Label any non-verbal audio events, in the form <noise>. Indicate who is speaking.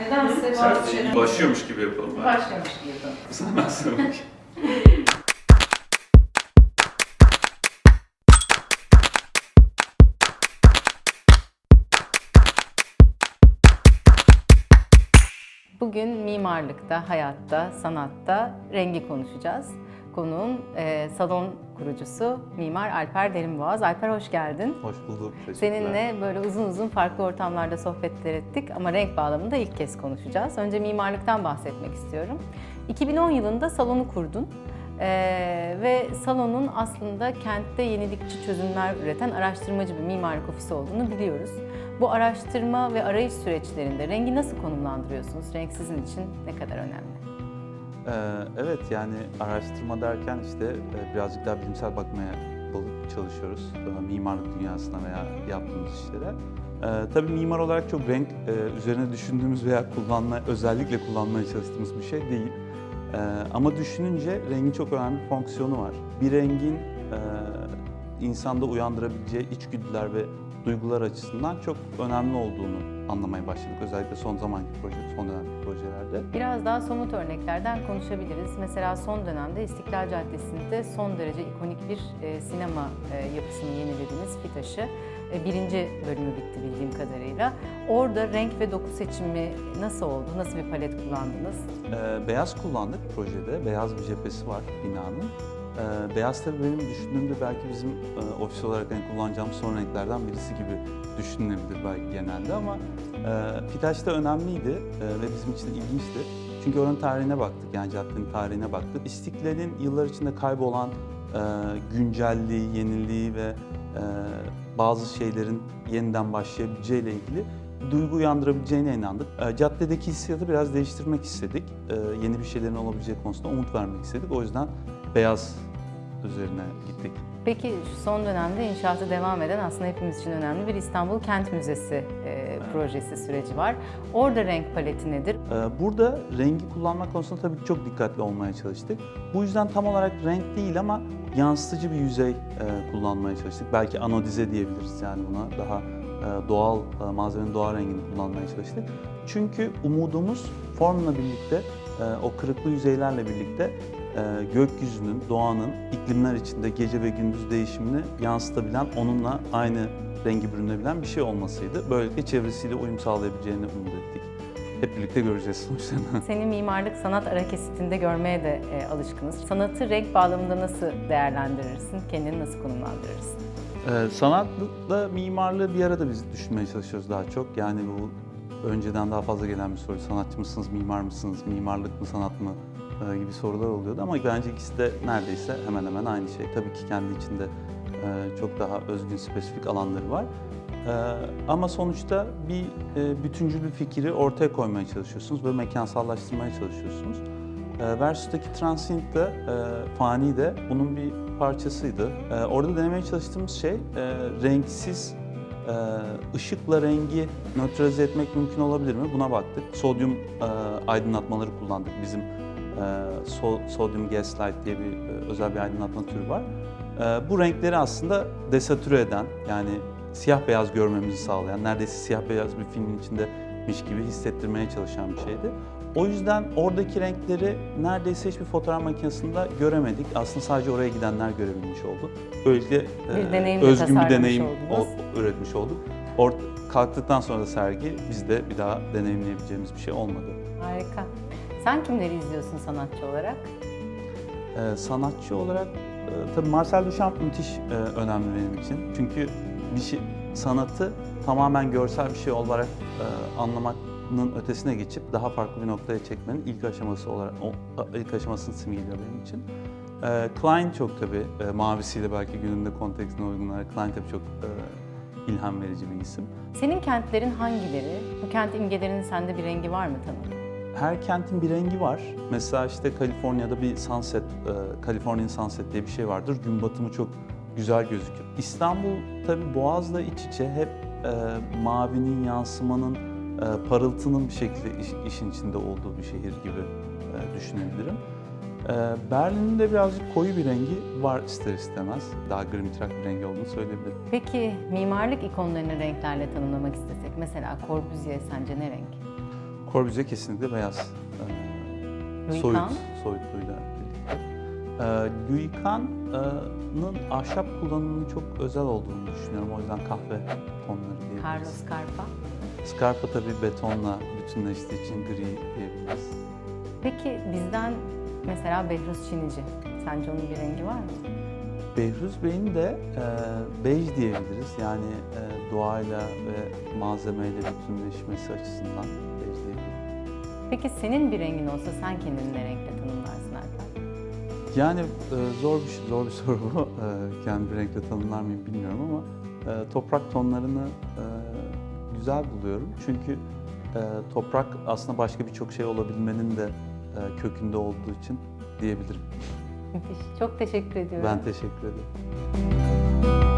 Speaker 1: Nedense bazı şeyler...
Speaker 2: başlıyormuş gibi yapalım.
Speaker 1: Başlamış gibi yapalım.
Speaker 2: Sana sonra.
Speaker 3: Bugün mimarlıkta, hayatta, sanatta rengi konuşacağız. Konuğum e, salon kurucusu Mimar Alper Derinboğaz. Alper hoş geldin.
Speaker 4: Hoş bulduk.
Speaker 3: Seninle böyle uzun uzun farklı ortamlarda sohbetler ettik ama renk bağlamında ilk kez konuşacağız. Önce mimarlıktan bahsetmek istiyorum. 2010 yılında salonu kurdun. Ee, ve salonun aslında kentte yenilikçi çözümler üreten araştırmacı bir mimarlık ofisi olduğunu biliyoruz. Bu araştırma ve arayış süreçlerinde rengi nasıl konumlandırıyorsunuz? Renk sizin için ne kadar önemli?
Speaker 4: Ee, evet yani araştırma derken işte e, birazcık daha bilimsel bakmaya çalışıyoruz. Mimarlık dünyasına veya yaptığımız işlere. Ee, tabii mimar olarak çok renk e, üzerine düşündüğümüz veya kullanma, özellikle kullanmaya çalıştığımız bir şey değil. Ee, ama düşününce rengin çok önemli bir fonksiyonu var. Bir rengin e, insanda uyandırabileceği içgüdüler ve duygular açısından çok önemli olduğunu anlamaya başladık. Özellikle son zamanki proje, son dönemki projelerde.
Speaker 3: Biraz daha somut örneklerden konuşabiliriz. Mesela son dönemde İstiklal Caddesi'nde son derece ikonik bir e, sinema e, yapısını yenilediğiniz Fitaş'ı e, birinci bölümü bitti bildiğim kadarıyla. Orada renk ve doku seçimi nasıl oldu? Nasıl bir palet kullandınız?
Speaker 4: Beyaz kullandık projede. Beyaz bir cephesi var binanın. Ee, beyaz tabii benim düşündüğümde belki bizim e, ofis olarak hani kullanacağımız son renklerden birisi gibi düşünülebilir belki genelde ama e, Fitaş da önemliydi e, ve bizim için ilginçti. Çünkü oranın tarihine baktık, yani caddenin tarihine baktık. İstiklal'in yıllar içinde kaybolan e, güncelliği, yeniliği ve e, bazı şeylerin yeniden başlayabileceğiyle ilgili duygu uyandırabileceğine inandık. E, caddedeki hissiyatı biraz değiştirmek istedik. E, yeni bir şeylerin olabileceği konusunda umut vermek istedik. O yüzden beyaz üzerine gittik.
Speaker 3: Peki son dönemde inşaatı devam eden aslında hepimiz için önemli bir İstanbul Kent Müzesi e, projesi süreci var. Orada renk paleti nedir?
Speaker 4: E, burada rengi kullanmak konusunda tabii çok dikkatli olmaya çalıştık. Bu yüzden tam olarak renk değil ama yansıtıcı bir yüzey e, kullanmaya çalıştık. Belki anodize diyebiliriz yani buna daha e, doğal e, malzemenin doğal rengini kullanmaya çalıştık. Çünkü umudumuz formla birlikte, o kırıklı yüzeylerle birlikte e, gökyüzünün, doğanın iklimler içinde gece ve gündüz değişimini yansıtabilen, onunla aynı rengi bürünebilen bir şey olmasıydı. Böylelikle çevresiyle uyum sağlayabileceğini umut ettik. Hep birlikte göreceğiz sonuçlarını. <laughs>
Speaker 3: Seni mimarlık sanat ara kesitinde görmeye de e, alışkınız. Sanatı renk bağlamında nasıl değerlendirirsin? Kendini nasıl konumlandırırsın?
Speaker 4: Ee, sanatla mimarlığı bir arada biz düşünmeye çalışıyoruz daha çok. Yani bu önceden daha fazla gelen bir soru. Sanatçı mısınız, mimar mısınız, mimarlık mı, sanat mı e, gibi sorular oluyordu. Ama bence ikisi de neredeyse hemen hemen aynı şey. Tabii ki kendi içinde e, çok daha özgün, spesifik alanları var. E, ama sonuçta bir e, bütüncül bir fikri ortaya koymaya çalışıyorsunuz ve mekansallaştırmaya çalışıyorsunuz. E, Versus'taki Transient de, e, Fani de bunun bir parçasıydı. E, orada denemeye çalıştığımız şey e, renksiz e, ışıkla rengi nötralize etmek mümkün olabilir mi? Buna baktık. Sodyum e, aydınlatmaları kullandık. Bizim e, so, Sodium Gaslight diye bir e, özel bir aydınlatma türü var. Bu renkleri aslında desatüre eden yani siyah beyaz görmemizi sağlayan, neredeyse siyah beyaz bir filmin içindeymiş gibi hissettirmeye çalışan bir şeydi. O yüzden oradaki renkleri neredeyse hiçbir fotoğraf makinesinde göremedik. Aslında sadece oraya gidenler görebilmiş oldu. Böylelikle
Speaker 3: Bir
Speaker 4: e, özgün bir deneyim
Speaker 3: oldunuz.
Speaker 4: o- üretmiş olduk. Or kalktıktan sonra da sergi bizde bir daha deneyimleyebileceğimiz bir şey olmadı.
Speaker 3: Harika. Sen kimleri izliyorsun sanatçı olarak?
Speaker 4: Ee, sanatçı olarak e, tabii Marcel Duchamp müthiş e, önemli benim için. Çünkü bir şey sanatı tamamen görsel bir şey olarak e, anlamanın ötesine geçip daha farklı bir noktaya çekmenin ilk aşaması olarak o ilk aşamasını simgeliyor benim için. E, Klein çok tabii e, mavisiyle belki gününde kontekstine uygun olarak Klein tabii çok e, ilham verici bir isim.
Speaker 3: Senin kentlerin hangileri? Bu kent imgelerinin sende bir rengi var mı tanım?
Speaker 4: Her kentin bir rengi var. Mesela işte Kaliforniya'da bir sunset, e, Californian sunset diye bir şey vardır. Gün batımı çok güzel gözükür. İstanbul tabii Boğaz'la iç içe hep e, mavinin, yansımanın, e, parıltının bir şekilde iş- işin içinde olduğu bir şehir gibi e, düşünebilirim. E, Berlin'in de birazcık koyu bir rengi var ister istemez. Daha grimtrak bir rengi olduğunu söyleyebilirim.
Speaker 3: Peki mimarlık ikonlarını renklerle tanımlamak istesek mesela Corbusier sence ne renk?
Speaker 4: Corbusier kesinlikle beyaz.
Speaker 3: Louis
Speaker 4: soyut,
Speaker 3: Kahn?
Speaker 4: Ee, Kahn'ın ahşap kullanımının çok özel olduğunu düşünüyorum. O yüzden kahve tonları diyebiliriz.
Speaker 3: Carlos Scarpa.
Speaker 4: Scarpa tabii betonla bütünleştiği için gri diyebiliriz.
Speaker 3: Peki bizden mesela Behruz Çinici. Sence onun bir rengi var mı?
Speaker 4: Behruz Bey'in de e, bej diyebiliriz. Yani e, doğayla ve malzemeyle bütünleşmesi açısından bej diyebiliriz.
Speaker 3: Peki senin bir rengin olsa sen kendini ne renkle tanımlarsın Alper?
Speaker 4: Yani e, zor bir zor bir <laughs> soru bu. E, kendi bir renkle tanımlar mıyım bilmiyorum ama e, toprak tonlarını e, güzel buluyorum. Çünkü e, toprak aslında başka birçok şey olabilmenin de e, kökünde olduğu için diyebilirim.
Speaker 3: Müthiş. Çok teşekkür ediyorum.
Speaker 4: Ben teşekkür ederim.